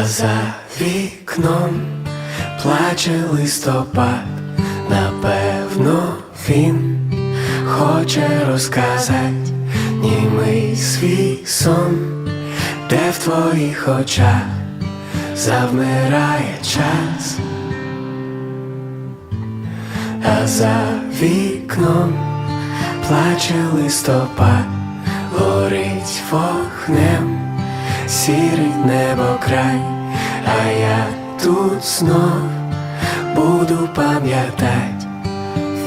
а за вікном плаче листопад, напевно, він хоче розказати німий свій сон, де в твоїх очах завмирає час, а за вікном плаче листопад, горить вогнем, сірий небо край, а я тут знов буду пам'ятать,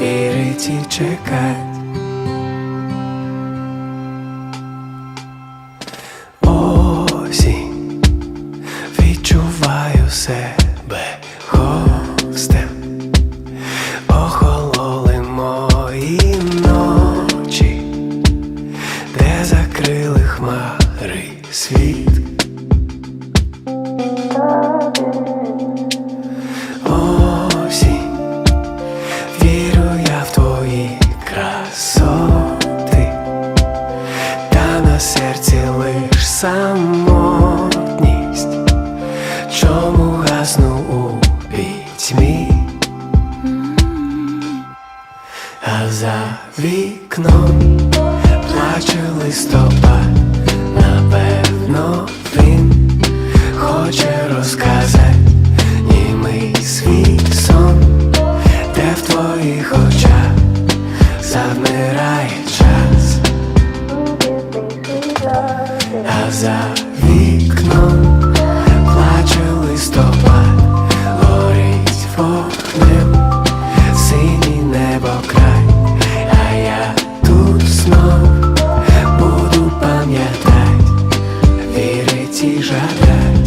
вірить і чекать. Осінь, відчуваю себе гостем, охололи мої ночі, де закрили хмари світ. за вікном плаче листопад, напевно, він хоче розказати. city, j'attaque